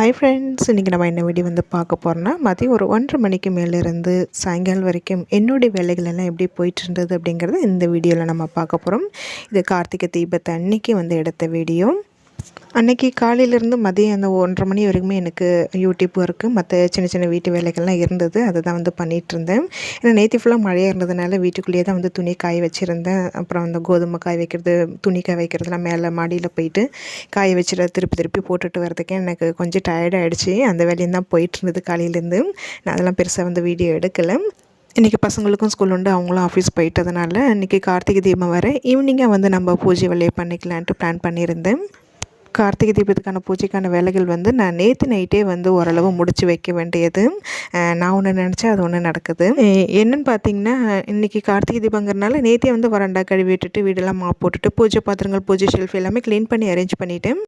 Hi friends இன்றைக்கி நம்ம என்ன வீடியோ வந்து பார்க்க போகிறோன்னா மதியம் ஒரு ஒன்றரை மணிக்கு மேலேருந்து சாயங்காலம் வரைக்கும் என்னுடைய வேலைகள் எல்லாம் எப்படி போயிட்டு இருந்தது அப்படிங்கிறத இந்த வீடியோவில் நம்ம பார்க்க போகிறோம் இது கார்த்திகை தீபத்தை அன்னைக்கு வந்து எடுத்த வீடியோ அன்னைக்கு காலையிலேருந்து மதியம் அந்த ஒன்றரை மணி வரைக்குமே எனக்கு யூடியூப் ஒர்க்கு மற்ற சின்ன சின்ன வீட்டு வேலைகள்லாம் இருந்தது. அதை தான் வந்து பண்ணிகிட்டு இருந்தேன். ஏன்னா நேற்று ஃபுல்லாக மழையாக இருந்ததுனால வீட்டுக்குள்ளேயே தான் வந்து துணி காய வச்சுருந்தேன். அப்புறம் அந்த கோதுமை காய வைக்கிறது துணி காய வைக்கிறதுலாம் மேலே மாடியில் போயிட்டு காய வச்சுட்டு திருப்பி திருப்பி போட்டுட்டு வரதுக்கே எனக்கு கொஞ்சம் டயர்டாகிடுச்சு அந்த வேலையும் தான் போயிட்டு இருந்தது காலையிலேருந்து. நான் அதெல்லாம் பெருசாக வந்து வீடியோ எடுக்கலை. இன்றைக்கி பசங்களுக்கும் ஸ்கூல் உண்டு அவங்களும் ஆஃபீஸ் போயிட்டதுனால இன்றைக்கி கார்த்திகை தீபம் வர ஈவினிங்காக வந்து நம்ம பூஜை வேலையை பண்ணிக்கலான்ட்டு பிளான் பண்ணியிருந்தேன். கார்த்திகை தீபத்துக்கான பூஜைக்கான வேலைகள் வந்து நான் நேற்று நைட்டே வந்து ஓரளவு முடிச்சு வைக்க வேண்டியது. நான் ஒன்று நினச்சா அது ஒன்று நடக்குது. என்னென்னு என்னன்னு பார்த்தீங்கன்னா இன்றைக்கி கார்த்திகை தீபங்கிறனால நேற்றே வந்து வரண்டா கழுவி விட்டுட்டு வீடெல்லாம் மாப் போட்டுட்டு பூஜை பாத்திரங்கள் பூஜை ஷெல்ஃப் எல்லாமே க்ளீன் பண்ணி அரேஞ்ச் பண்ணிவிட்டேன்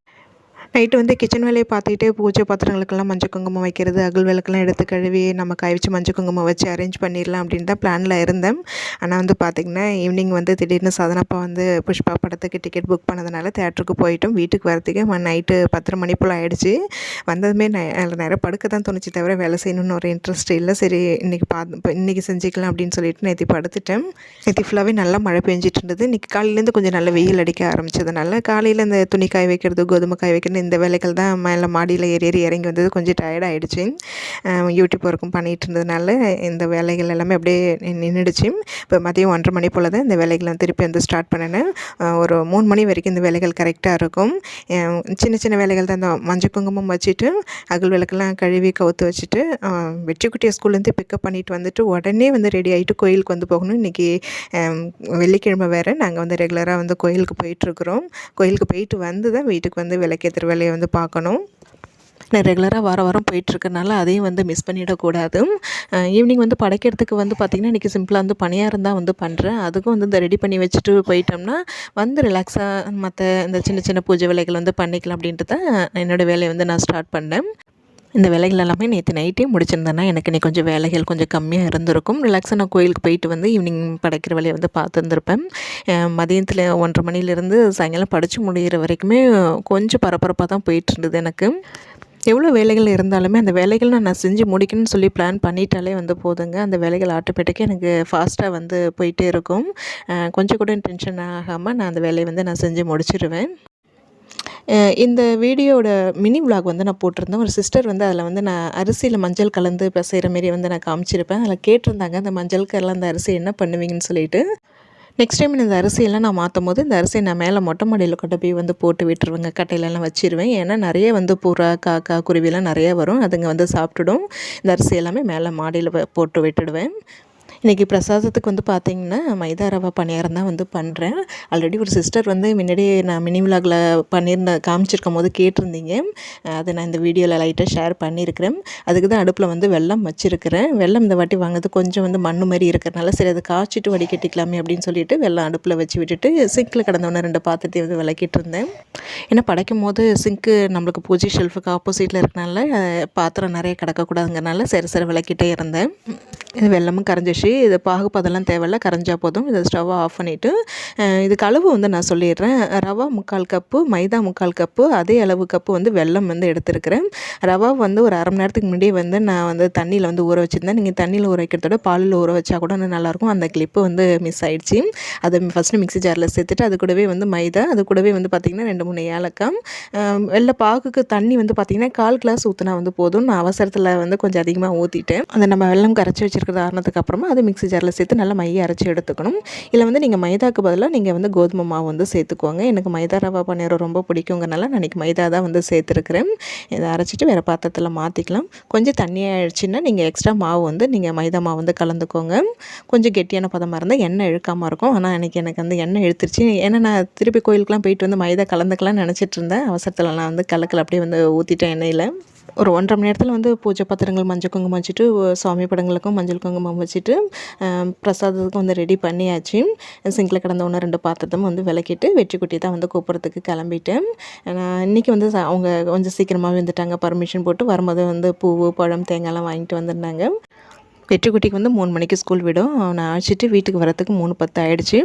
நைட்டு வந்து கிச்சன் வேலையை பார்த்துக்கிட்டே பூஜை பாத்திரங்களுக்கெல்லாம் மஞ்சள் குங்குமம் வைக்கிறது அகல் விளக்கெல்லாம் எடுத்து கழுவி நம்ம காய வச்சு மஞ்சள் குங்குமம் வச்சு அரேஞ்ச் பண்ணிடலாம் அப்படின்னு தான் பிளானில் இருந்தேன். ஆனால் வந்து பார்த்திங்கன்னா ஈவினிங் வந்து திடீர்னு சதனப்பா வந்து புஷ்பா படத்துக்கு டிக்கெட் புக் பண்ணதுனால தேட்டருக்கு போயிட்டோம். வீட்டுக்கு வரத்துக்கே நைட்டு பத்தரை மணி போல் ஆகிடுச்சு வந்ததுமே ந- படுக்க தான் தோணுச்சு தவிர வேலை செய்யணும்னு ஒரு இன்ட்ரெஸ்ட் இல்லை. சரி இன்றைக்கி பார்த்து இப்போ இன்றைக்கி செஞ்சுக்கலாம் அப்படின்னு சொல்லிட்டு நேற்று படுத்துட்டேன். நேற்று ஃபுல்லாகவே நல்லா மழை பெஞ்சிட்டு இருந்தது. இன்றைக்கி காலையிலேருந்து கொஞ்சம் நல்ல வெயில் அடிக்க ஆரம்பிச்சதுனால காலையில் இந்த துணி காய வைக்கிறது கோதுமை காய வைக்கிறது இந்த வேலைகள் தான் மேலே மாடியில் ஏறி ஏறி இறங்கி வந்தது. கொஞ்சம் டயர்ட் ஆகிடுச்சு யூடியூப் ஒர்க்கும் பண்ணிகிட்டு இருந்ததுனால இந்த வேலைகள் எல்லாமே அப்படியே நின்றுடுச்சு இப்போ மதியம் ஒன்றரை மணி போல் தான் இந்த வேலைகளை திருப்பி வந்து ஸ்டார்ட் பண்ணினேன். ஒரு மூணு மணி வரைக்கும் இந்த வேலைகள் கரெக்டாக இருக்கும். சின்ன சின்ன வேலைகள் தான் இந்த மஞ்சள் குங்குமம் வச்சுட்டு அகல் விளக்கெல்லாம் கழுவி கவுத்து வச்சுட்டு அஹ் வெற்றிக்குட்டியை ஸ்கூல்லேருந்து பிக்கப் பண்ணிட்டு வந்துட்டு உடனே வந்து ரெடி ஆகிட்டு கோயிலுக்கு வந்து போகணும். இன்றைக்கி வெள்ளிக்கிழமை வேறு. நாங்கள் வந்து ரெகுலராக வந்து கோயிலுக்கு போயிட்டுருக்குறோம் கோயிலுக்கு போயிட்டு வந்து தான் வீட்டுக்கு வந்து விளக்கேற்றுற வேலையை வந்து பார்க்கணும். நான் ரெகுலராக வார வாரம் போயிட்டுருக்கனால அதையும் வந்து மிஸ் பண்ணிடக்கூடாது. ஈவினிங் வந்து படைக்கிறதுக்கு வந்து பார்த்திங்கன்னா இன்றைக்கி சிம்பிளாக வந்து பணியாக இருந்தால் வந்து பண்ணுறேன் அதுக்கும் வந்து இந்த ரெடி பண்ணி வச்சுட்டு போயிட்டோம்னா வந்து ரிலாக்ஸாக மற்ற இந்த சின்ன சின்ன பூஜை வேலைகள் வந்து பண்ணிக்கலாம் அப்படின்ட்டு தான் என்னோடய வேலையை வந்து நான் ஸ்டார்ட் பண்ணேன். இந்த வேலைகள் எல்லாமே நேற்று நைட்டே முடிச்சிருந்தேன்னா எனக்கு இன்னைக்கு கொஞ்சம் வேலைகள் கொஞ்சம் கம்மியாக இருந்திருக்கும். ரிலாக்ஸாக நான் கோயிலுக்கு போயிட்டு வந்து ஈவினிங் படைக்கிற வேலையை வந்து பார்த்துருந்துருப்பேன். மதியத்தில் ஒன்றரை மணிலேருந்து சாயங்காலம் படித்து முடிகிற வரைக்குமே கொஞ்சம் பரபரப்பாக தான் போயிட்டு இருந்தது எனக்கு. எவ்வளோ வேலைகள் இருந்தாலுமே அந்த வேலைகள் நான் செஞ்சு முடிக்கணும்னு சொல்லி பிளான் பண்ணிட்டாலே வந்து போதுங்க. அந்த வேலைகள் ஆட்டோமேட்டிக்காக எனக்கு ஃபாஸ்ட்டாக வந்து போயிட்டே இருக்கும். கொஞ்சம் கூட டென்ஷன் ஆகாமல் நான் அந்த வேலையை வந்து நான் செஞ்சு முடிச்சிடுவேன் இந்த வீடியோட மினி விளாக் வந்து நான் போட்டிருந்தேன். ஒரு சிஸ்டர் வந்து அதில் வந்து நான் அரிசியில் மஞ்சள் கலந்து பிசைகிற மாரி வந்து நான் காமிச்சிருப்பேன். அதில் கேட்டிருந்தாங்க அந்த மஞ்சள் கலந்த அரிசி என்ன பண்ணுவீங்கன்னு சொல்லிட்டு. நெக்ஸ்ட் டைம் இந்த அரிசியெல்லாம் நான் மாற்றும் போது இந்த அரிசியை நான் மேலே மொட்டை மாடியில் கொண்டு போய் வந்து போட்டு விட்டுருவேங்க. கட்டையிலலாம் வச்சிருவேன். ஏன்னா நிறைய வந்து புறா காக்கா குருவிலாம் நிறைய வரும். அதுங்க வந்து சாப்பிட்டுடும். இந்த அரிசி எல்லாமே மேலே மாடியில் போட்டு விட்டுடுவேன். இன்றைக்கி பிரசாதத்துக்கு வந்து பார்த்திங்கன்னா மைதா ரவா பணியாரம் தான் வந்து பண்ணுறேன் ஆல்ரெடி ஒரு சிஸ்டர் வந்து முன்னாடியே நான் மினி விலாகில் பண்ணியிருந்த காமிச்சிருக்கும் போது கேட்டிருந்தீங்க. அதை நான் இந்த வீடியோவில் லைட்டாக ஷேர் பண்ணியிருக்கிறேன் அதுக்கு தான் அடுப்பில் வந்து வெள்ளம் வச்சுருக்கிறேன். வெள்ளம் இந்த வாட்டி வாங்குறது கொஞ்சம் வந்து மண்ணு மாதிரி இருக்கிறனால சரி அதை காய்ச்சிட்டு வடிகட்டிக்கலாமே அப்படின்னு சொல்லிட்டு வெள்ளம் அடுப்பில் வச்சு விட்டுட்டு சிங்கில் கடந்தவொன்னே ரெண்டு பாத்திரத்தையும் வந்து விளக்கிட்டு இருந்தேன். ஏன்னா படைக்கும் போது சிங்க்கு நம்மளுக்கு பூஜை ஷெல்ஃபுக்கு ஆப்போசிட்டில் இருக்கனால பாத்திரம் நிறைய கிடக்கக்கூடாதுங்கிறனால சரி சரி விளக்கிட்டே இருந்தேன். இது வெள்ளமும் கரைஞ்சிச்சு. இது பாகுப்பதெல்லாம் தேவையில்ல கரைஞ்சால் போதும். இதை ஸ்டவ்வை ஆஃப் பண்ணிவிட்டு இதுக்கு அளவு வந்து நான் சொல்லிடுறேன். ரவா முக்கால் கப்பு மைதா முக்கால் கப்பு அதே அளவு கப்பு வந்து வெல்லம் வந்து எடுத்துருக்கிறேன். ரவா வந்து ஒரு அரை மணி நேரத்துக்கு முன்னாடியே வந்து நான் வந்து தண்ணியில் வந்து ஊற வச்சுருந்தேன். நீங்கள் தண்ணியில் ஊற வைக்கிறதோட பாலில் ஊற வச்சா கூட நல்லாயிருக்கும் அந்த கிளிப்பு வந்து மிஸ் ஆகிடுச்சு அதை ஃபஸ்ட்டு மிக்ஸி ஜாரில் சேர்த்துட்டு அது கூடவே வந்து மைதா அது கூடவே வந்து பார்த்திங்கன்னா ரெண்டு மூணு ஏலக்காய். வெள்ளை பாகுக்கு தண்ணி வந்து பார்த்திங்கன்னா கால் கிளாஸ் ஊற்றினா வந்து போதும். நான் அவசரத்தில் வந்து கொஞ்சம் அதிகமாக ஊற்றிட்டேன் அந்த நம்ம வெல்லம் கரைச்சி வச்சிருக்கிறது காரணத்துக்கு அப்புறமா அது மிக்ஸி ஜாரில் சேர்த்து நல்லா மைய அரைச்சி எடுத்துக்கணும். இதில் வந்து நீங்கள் மைதாக்கு பதிலாக நீங்கள் வந்து கோதுமை மாவு வந்து சேர்த்துக்குவாங்க எனக்கு மைதா ரவா பன்னீர் ரொம்ப பிடிக்குங்கிறனால நான் இன்றைக்கி மைதா தான் வந்து சேர்த்துருக்குறேன். இதை அரைச்சிட்டு வேறு பாத்திரத்தில் மாற்றிக்கலாம் கொஞ்சம் தண்ணியாக ஆயிடுச்சுன்னா நீங்கள் எக்ஸ்ட்ரா மாவு வந்து நீங்கள் மைதா மாவு வந்து கலந்துக்கோங்க. கொஞ்சம் கெட்டியான பதமாக இருந்தால் எண்ணெய் இழுக்காமல் இருக்கும். ஆனால் எனக்கு எனக்கு வந்து எண்ணெய் இழுத்துருச்சு. ஏன்னா நான் திருப்பி கோயிலுக்குலாம் போயிட்டு வந்து மைதா கலந்துக்கலாம்னு நினச்சிட்டு இருந்தேன். அவசரத்தில் நான் வந்து கலக்கல. அப்படியே வந்து ஊற்றிட்டேன் எண்ணெயில். ஒரு ஒன்றரை மணி நேரத்தில் வந்து பூஜை பாத்திரங்கள் மஞ்சள் குங்குமம் வச்சுட்டு சாமி சுவாமி படங்களுக்கும் மஞ்சள் குங்குமம் வச்சுட்டு பிரசாதத்துக்கு வந்து ரெடி பண்ணியாச்சு. சிங்கில் கிடந்த ஒன்று ரெண்டு பாத்திரத்தையும் வந்து விளக்கிட்டு வெற்றி குட்டி தான் வந்து கூப்பிட்றதுக்கு கிளம்பிட்டேன். இன்றைக்கி வந்து அவங்க கொஞ்சம் சீக்கிரமாகவே வந்துட்டாங்க. பர்மிஷன் போட்டு வரும்போது வந்து பூவு பழம் தேங்காய்லாம் வாங்கிட்டு வந்திருந்தாங்க. வெற்றிக்குட்டிக்கு வந்து மூணு மணிக்கு ஸ்கூல் விடும். அவனை அழைச்சிட்டு வீட்டுக்கு வரத்துக்கு மூணு பத்து ஆகிடுச்சு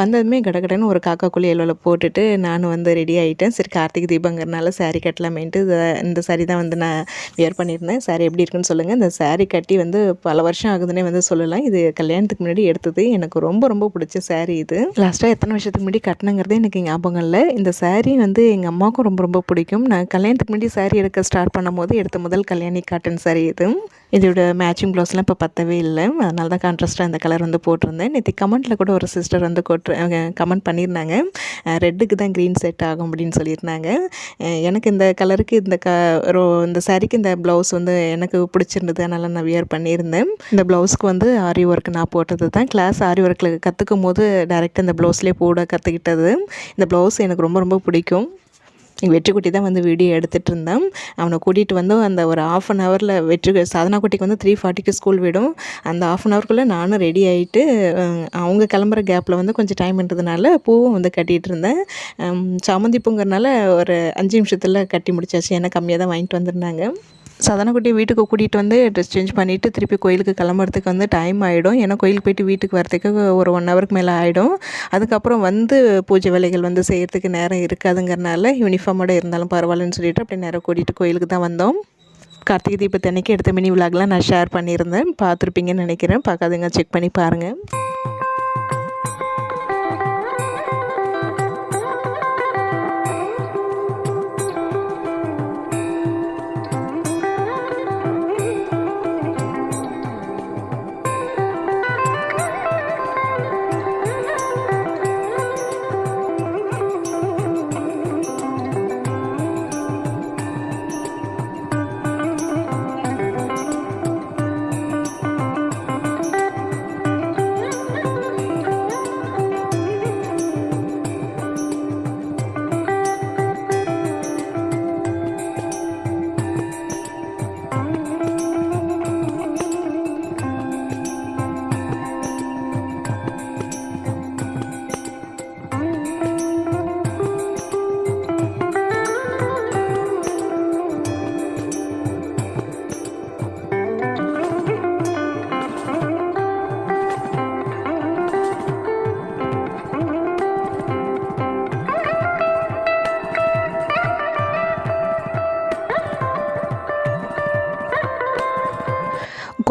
வந்ததுமே கடகடன்னு ஒரு காக்கா குழி எல்லோவில் போட்டுட்டு நானும் வந்து ரெடி ஆகிட்டேன் சரி கார்த்திகை தீபங்கிறனால சாரீ கட்டலாமேன்ட்டு இந்த சாரீ தான் வந்து நான் வியர் பண்ணியிருந்தேன். saree எப்படி இருக்குன்னு சொல்லுங்கள் இந்த சாரீ கட்டி வந்து பல வருஷம் ஆகுதுன்னே வந்து சொல்லலாம். இது கல்யாணத்துக்கு முன்னாடி எடுத்தது. எனக்கு ரொம்ப ரொம்ப பிடிச்ச சாரீ இது. லாஸ்ட்டாக எத்தனை வருஷத்துக்கு முன்னாடி கட்டினங்கிறதே எனக்கு ஞாபகம் இல்லை. இந்த சாரீ வந்து எங்கள் அம்மாவுக்கும் ரொம்ப ரொம்ப பிடிக்கும். நான் கல்யாணத்துக்கு முன்னாடி சாரீ எடுக்க ஸ்டார்ட் பண்ணும்போது எடுத்த முதல் கல்யாணி காட்டன் சாரீ இது. இதோட மேட்சிங் ப்ளவுஸ்லாம் இப்போ பத்தவே இல்லை. அதனால தான் கான்ட்ராஸ்ட்டாக இந்த கலர் வந்து போட்டிருந்தேன். நேற்று கமெண்ட்டில் கூட ஒரு சிஸ்டர் வந்து கொட்டு கமெண்ட் பண்ணியிருந்தாங்க. ரெட்டுக்கு தான் க்ரீன் செட் ஆகும் அப்படின்னு சொல்லியிருந்தாங்க. எனக்கு இந்த கலருக்கு இந்த க ரோ இந்த சாரிக்கு இந்த ப்ளவுஸ் வந்து எனக்கு பிடிச்சிருந்தது. அதனால் நான் வியர் பண்ணியிருந்தேன். இந்த ப்ளவுஸ்க்கு வந்து ஆரி ஒர்க் நான் போட்டது தான். கிளாஸ் ஆரி ஒர்க்கில் கற்றுக்கும் போது டேரெக்டாக இந்த ப்ளவுஸ்லேயே போட கற்றுக்கிட்டது இந்த ப்ளவுஸ் எனக்கு ரொம்ப ரொம்ப பிடிக்கும். வெற்றிக்குட்டி தான் வந்து வீடியோ எடுத்துகிட்டு இருந்தேன். அவனை கூட்டிகிட்டு வந்து அந்த ஒரு ஆஃப் அன் ஹவரில் வெற்றி சாதனா குட்டிக்கு வந்து த்ரீ ஃபார்ட்டிக்கு ஸ்கூல் விடும். அந்த ஆஃப் அன் ஹவருக்குள்ளே நானும் ரெடி ஆகிட்டு அவங்க கிளம்புற கேப்பில் வந்து கொஞ்சம் டைம் இருந்ததுனால பூவும் வந்து கட்டிகிட்டு இருந்தேன். சாமந்தி பூங்கிறனால ஒரு அஞ்சு நிமிஷத்தில் கட்டி முடிச்சாச்சு. ஏன்னா கம்மியாக தான் வாங்கிட்டு வந்திருந்தாங்க. சதனக்குட்டி வீட்டுக்கு கூட்டிகிட்டு வந்து ட்ரெஸ் சேஞ்ச் பண்ணிவிட்டு திருப்பி கோயிலுக்கு கிளம்புறதுக்கு வந்து டைம் ஆகிடும் ஏன்னா கோயிலுக்கு போயிட்டு வீட்டுக்கு வரதுக்கு ஒரு ஒன் ஹவருக்கு மேலே ஆகிடும் அதுக்கப்புறம் வந்து பூஜை வேலைகள் வந்து செய்கிறதுக்கு நேரம் இருக்காதுங்கிறனால யூனிஃபார்மோட இருந்தாலும் பரவாயில்லன்னு சொல்லிட்டு அப்படியே நேரம் கூட்டிகிட்டு கோயிலுக்கு தான் வந்தோம். கார்த்திகை தீபத்தன்னைக்கு எடுத்த மினி விலாக்லாம் நான் ஷேர் பண்ணியிருந்தேன். பார்த்துருப்பீங்கன்னு நினைக்கிறேன். பார்க்காதுங்க செக் பண்ணி பாருங்கள்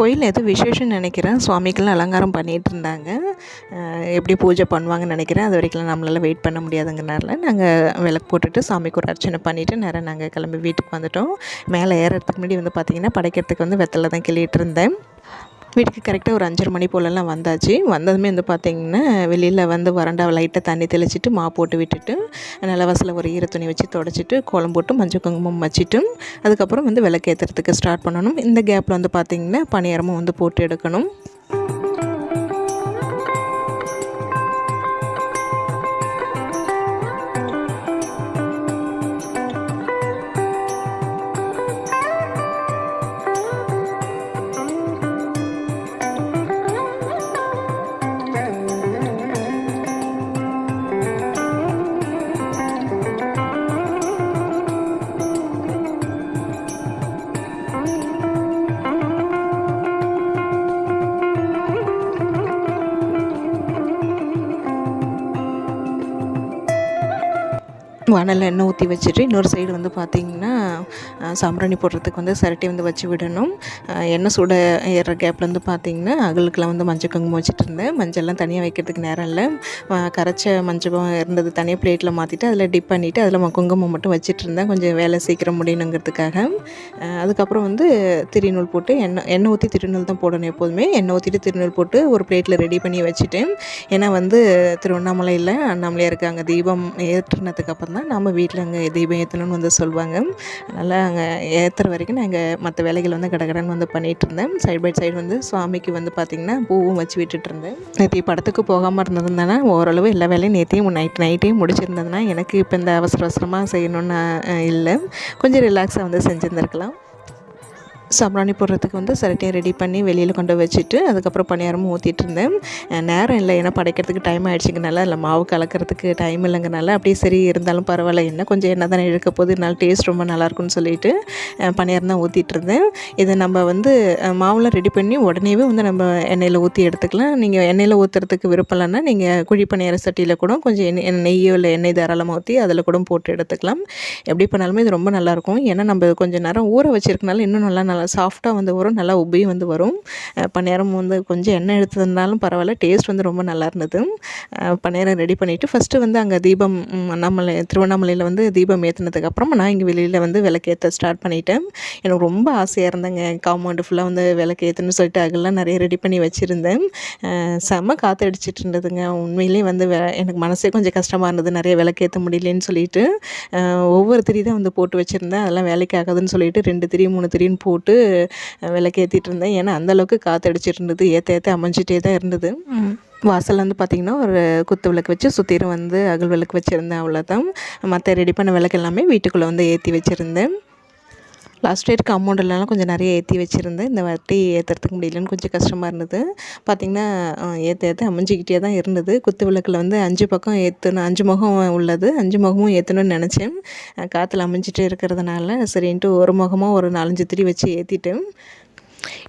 கோயிலில் எதுவும் விசேஷம்னு நினைக்கிறேன். சுவாமிக்கெல்லாம் அலங்காரம் பண்ணிகிட்டு இருந்தாங்க. எப்படி பூஜை பண்ணுவாங்கன்னு நினைக்கிறேன். அது வரைக்கும் நம்மளால் வெயிட் பண்ண முடியாதுங்கிறனால நாங்கள் விளக்கு போட்டுட்டு சாமிக்கு ஒரு அர்ச்சனை பண்ணிவிட்டு நேரம் நாங்கள் கிளம்பி வீட்டுக்கு வந்துட்டோம். மேலே ஏறுறதுக்கு முன்னாடி வந்து பார்த்திங்கன்னா படைக்கிறதுக்கு வந்து வெத்தலை தான் கிள்ளிட்டு இருந்தேன். வீட்டுக்கு கரெக்டாக ஒரு அஞ்சரை மணி போலலாம் வந்தாச்சு. வந்ததுமே வந்து பார்த்திங்கன்னா வெளியில் வந்து வறண்டா லைட்டாக தண்ணி தெளிச்சிட்டு மா போட்டு விட்டுட்டு நிலவாசலில் ஒரு ஈர துணி வச்சு தொடச்சிட்டு கோலம் போட்டு மஞ்சள் குங்குமம் வச்சுட்டு அதுக்கப்புறம் வந்து விளக்கேற்றுறதுக்கு ஸ்டார்ட் பண்ணணும். இந்த கேப்பில் வந்து பார்த்திங்கன்னா பணியாரமும் வந்து போட்டு எடுக்கணும். வானலில் எண்ணெய் ஊற்றி வச்சுட்டு இன்னொரு சைடு வந்து பார்த்திங்கன்னா சாம்பிராணி போடுறதுக்கு வந்து சரட்டி வந்து வச்சு விடணும். எண்ணெய் சூட ஏறுற கேப்பில் வந்து பார்த்திங்கன்னா அகலுக்கெலாம் வந்து மஞ்சள் குங்குமம் வச்சுட்டு இருந்தேன். மஞ்சள்லாம் தனியாக வைக்கிறதுக்கு நேரம் இல்லை. கரைச்ச மஞ்சள் இருந்தது தனியாக பிளேட்டில் மாற்றிட்டு அதில் டிப் பண்ணிவிட்டு அதில் குங்குமம் மட்டும் வச்சுட்டு இருந்தேன். கொஞ்சம் வேலை சீக்கிரம் முடியணுங்கிறதுக்காக. அதுக்கப்புறம் வந்து திருநூல் போட்டு எண்ணெய் எண்ணெய் ஊற்றி திருநூல் தான் போடணும் எப்போதுமே. எண்ணெய் ஊற்றிட்டு திருநூல் போட்டு ஒரு பிளேட்டில் ரெடி பண்ணி வச்சுட்டேன். ஏன்னா வந்து திருவண்ணாமலையில் அண்ணாமலையாக இருக்காங்க. தீபம் ஏற்றுனதுக்கு அப்புறம் தான் நம்ம வீட்டில் அங்கே தீபம் ஏற்றணும்னு வந்து சொல்லுவாங்க. அதனால் நாங்கள் ஏற்றுற வரைக்கும் நாங்கள் மற்ற வேலைகள் வந்து கடகடன் வந்து பண்ணிகிட்டு இருந்தேன் சைட் பை சைடு வந்து சுவாமிக்கு வந்து பார்த்திங்கன்னா பூவும் வச்சு விட்டுட்டு இருந்தேன் நேற்று படத்துக்கு போகாமல் இருந்திருந்தேன்னா ஓரளவு எல்லா வேலையும் நேற்றையும் நைட் நைட்டையும் முடிச்சிருந்ததுன்னா எனக்கு இப்போ இந்த அவசர அவசரமாக செய்யணும்னு இல்லை. கொஞ்சம் ரிலாக்ஸாக வந்து செஞ்சுருந்துருக்கலாம். சாம்பிராணி போடுறதுக்கு வந்து சிரட்டையை ரெடி பண்ணி வெளியில் கொண்டு வச்சுட்டு அதுக்கப்புறம் பணியாரமும் ஊற்றிட்டு இருந்தேன் நேரம் இல்லை ஏன்னா படைக்கிறதுக்கு டைம் ஆகிடுச்சிங்கனால இல்லை மாவு கலக்கிறதுக்கு டைம் இல்லைங்கனால அப்படியே சரி இருந்தாலும் பரவாயில்ல என்ன கொஞ்சம் என்ன தானே இழுக்க போது இருந்தாலும் டேஸ்ட் ரொம்ப நல்லாயிருக்கும்னு சொல்லிட்டு பணியாரம் தான் ஊற்றிட்டு இருந்தேன் இதை நம்ம வந்து மாவுலாம் ரெடி பண்ணி உடனேவே வந்து நம்ம எண்ணெயில் ஊற்றி எடுத்துக்கலாம். நீங்கள் எண்ணெயில் ஊற்றுறதுக்கு விருப்பம் இல்லைன்னா நீங்கள் குழி பணியார சட்டியில் கூட கொஞ்சம் எண்ணெய் நெய்யோ இல்லை எண்ணெய் தாராளமாக ஊற்றி அதில் கூட போட்டு எடுத்துக்கலாம். எப்படி பண்ணாலுமே இது ரொம்ப நல்லாயிருக்கும் ஏன்னா நம்ம கொஞ்சம் நேரம் ஊற வச்சிருக்கனால இன்னும் நல்லா நல்லா சாஃப்டாக வந்து வரும் நல்லா உபி வந்து வரும். அஹ் பணியாரம் வந்து கொஞ்சம் எண்ணெய் எடுத்ததுனாலும் பரவாயில்ல டேஸ்ட் வந்து ரொம்ப நல்லா இருந்தது. அஹ் பணியாரம் ரெடி பண்ணிவிட்டு ஃபஸ்ட்டு வந்து அங்கே தீபம் அண்ணாமலை திருவண்ணாமலையில் வந்து தீபம் ஏற்றினதுக்கப்புறம் நான் இங்கே வெளியில் வந்து விளக்கேற்ற ஸ்டார்ட் பண்ணிட்டேன். எனக்கு ரொம்ப ஆசையாக இருந்தேங்க காம்பவுண்டு ஃபுல்லாக வந்து விளக்கேற்றுன்னு சொல்லிட்டு அதெல்லாம் நிறைய ரெடி பண்ணி வச்சுருந்தேன். செம்ம காற்று அடிச்சிட்டு இருந்ததுங்க. உண்மையிலேயே வந்து எனக்கு மனசே கொஞ்சம் கஷ்டமாக இருந்தது நிறைய விளக்கேற்ற முடியலன்னு சொல்லிட்டு. ஒவ்வொரு திரி தான் வந்து போட்டு வச்சுருந்தேன். அதெல்லாம் வேலைக்கு ஆகாதுன்னு சொல்லிட்டு ரெண்டு திரி மூணு திரின்னு போட்டு அஹ் விளக்கேற்றிட்டு இருந்தேன். ஏன்னா அந்தளவுக்கு காற்று அடிச்சிட்டு இருந்தது ஏற்ற ஏற்ற அமைஞ்சிட்டே தான் இருந்தது. வாசலில் வந்து பார்த்திங்கன்னா ஒரு குத்து விளக்கு வச்சு சுற்றிலும் வந்து அகல் விளக்கு வச்சுருந்தேன் அவ்வளோதான் மற்ற ரெடி பண்ண விளக்கு எல்லாமே வீட்டுக்குள்ளே வந்து ஏற்றி வச்சுருந்தேன். லாஸ்ட் இயருக்கு அமௌண்ட்லாம் கொஞ்சம் நிறைய ஏற்றி வச்சுருந்தேன். இந்த வாட்டி ஏற்றுறதுக்கு முடியலன்னு கொஞ்சம் கஷ்டமாக இருந்தது. பார்த்திங்கன்னா ஏற்ற ஏற்ற அமைஞ்சிக்கிட்டே தான் இருந்தது. குத்து விளக்கில் வந்து அஞ்சு பக்கம் ஏற்றணும் அஞ்சு முகம் உள்ளது. அஞ்சு முகமும் ஏற்றணும்னு நினச்சேன். காற்றுல அமைஞ்சிட்டு இருக்கிறதுனால சரின்ட்டு ஒரு முகமாக ஒரு நாலஞ்சு திரி வச்சு ஏற்றிட்டேன்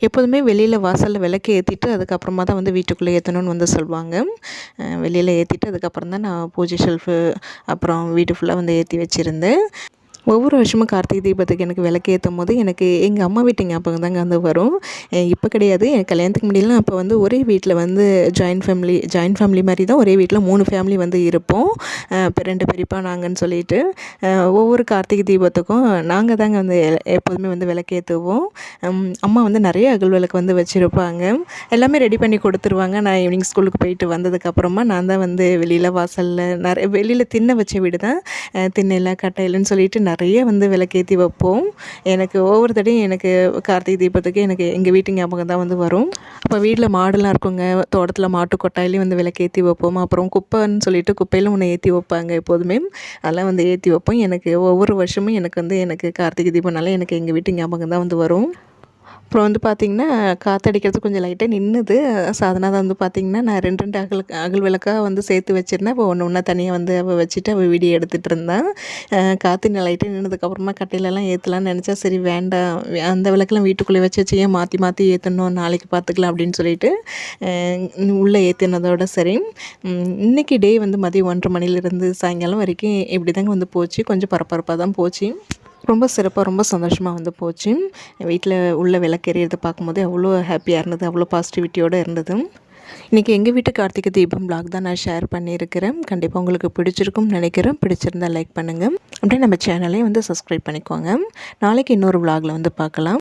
எப்போதுமே வெளியில் வாசலில் விளக்கு ஏற்றிட்டு அதுக்கப்புறமா தான் வந்து வீட்டுக்குள்ளே ஏற்றணும்னு வந்து சொல்லுவாங்க வெளியில் ஏற்றிட்டு அதுக்கப்புறம் தான் நான் பூஜை ஷெல்ஃபு அப்புறம் வீட்டு ஃபுல்லாக வந்து ஏற்றி வச்சுருந்தேன். ஒவ்வொரு வருஷமும் கார்த்திகை தீபத்துக்கு எனக்கு விளக்கேற்றும் போது எனக்கு எங்கள் அம்மா வீட்டு ஞாபகம் தாங்க வந்து வரும். இப்போ கிடையாது. எனக்கு கல்யாணத்துக்கு முடியலாம் அப்போ வந்து ஒரே வீட்டில் வந்து ஜாயின்ட் ஃபேமிலி ஜாயின்ட் ஃபேமிலி மாதிரி தான் ஒரே வீட்டில் மூணு ஃபேமிலி வந்து இருப்போம். இப்போ ரெண்டு பெரியப்பா நாங்கன்னு சொல்லிட்டு. ஒவ்வொரு கார்த்திகை தீபத்துக்கும் நாங்கள் தாங்க வந்து எப்போதுமே வந்து விளக்கேற்றுவோம். அம்மா வந்து நிறைய அகல் விளக்கு வந்து வச்சுருப்பாங்க. எல்லாமே ரெடி பண்ணி கொடுத்துருவாங்க. நான் ஈவினிங் ஸ்கூலுக்கு போயிட்டு வந்ததுக்கப்புறமா நான் தான் வந்து வெளியில் வாசலில் நிறைய வெளியில் திண்ணை வச்ச வீடு தான். அஹ் திண்ணையில் கட்டையிலன்னு சொல்லிட்டு நிறைய வந்து விளக்கேற்றி வைப்போம். எனக்கு ஒவ்வொரு தடையும் எனக்கு கார்த்திகை தீபத்துக்கு எனக்கு எங்கள் வீட்டு ஞாபகம் தான் வந்து வரும். அப்போ வீட்டில் மாடுலாம் இருக்குங்க. தோட்டத்தில் மாட்டு கொட்டாயிலையும் வந்து விளக்கேற்றி வைப்போம். அப்புறம் குப்பைன்னு சொல்லிட்டு குப்பையிலும் ஒன்று ஏற்றி வைப்பாங்க எப்போதுமே. அதெல்லாம் வந்து ஏற்றி வைப்போம். எனக்கு ஒவ்வொரு வருஷமும் எனக்கு வந்து எனக்கு கார்த்திகை தீபம்னால எனக்கு எங்கள் வீட்டு ஞாபகம் தான் வந்து வரும். அப்புறம் வந்து பார்த்திங்கன்னா காற்றடிக்கிறது கொஞ்சம் லைட்டாக நின்றுது சாதனா தான் வந்து பார்த்திங்கன்னா நான் ரெண்டு ரெண்டு அகல் அகல் விளக்காக வந்து சேர்த்து வச்சுருந்தேன். இப்போ ஒன்று ஒன்றா தனியாக வந்து அவள் வச்சுட்டு அவள் வீடியோ எடுத்துகிட்டு இருந்தான். காற்று காற்று லைட்டாக நின்றதுக்கப்புறமா கட்டையிலலாம் ஏற்றலாம்னு நினச்சா சரி வேண்டாம். அந்த விளக்கெலாம் வீட்டுக்குள்ளே வச்சு வச்சு ஏன் மாற்றி மாற்றி ஏற்றணும் நாளைக்கு பார்த்துக்கலாம் அப்படின்னு சொல்லிட்டு உள்ளே ஏற்றினதோட சரி. இன்றைக்கி டே வந்து மதியம் ஒன்றரை மணிலேருந்து சாயங்காலம் வரைக்கும் இப்படி தாங்க வந்து போச்சு. கொஞ்சம் பரபரப்பாக தான் போச்சு. ரொம்ப சிறப்பாக ரொம்ப சந்தோஷமாக வந்து போச்சு. வீட்டில் உள்ள விளக்கெறியதை பார்க்கும்போது அவ்வளோ ஹாப்பியாக இருந்தது அவ்வளோ பாசிட்டிவிட்டியோடு இருந்தது. இன்றைக்கி எங்கள் வீட்டு கார்த்திகை தீபம் பிளாக் தான் நான் ஷேர் பண்ணியிருக்கிறேன். கண்டிப்பாக உங்களுக்கு பிடிச்சிருக்கும்னு நினைக்கிறேன். பிடிச்சிருந்தா லைக் பண்ணுங்கள் அப்படியே நம்ம சேனலையும் வந்து சப்ஸ்கிரைப் பண்ணிக்கோங்க. நாளைக்கு இன்னொரு விளாகில் வந்து பார்க்கலாம்.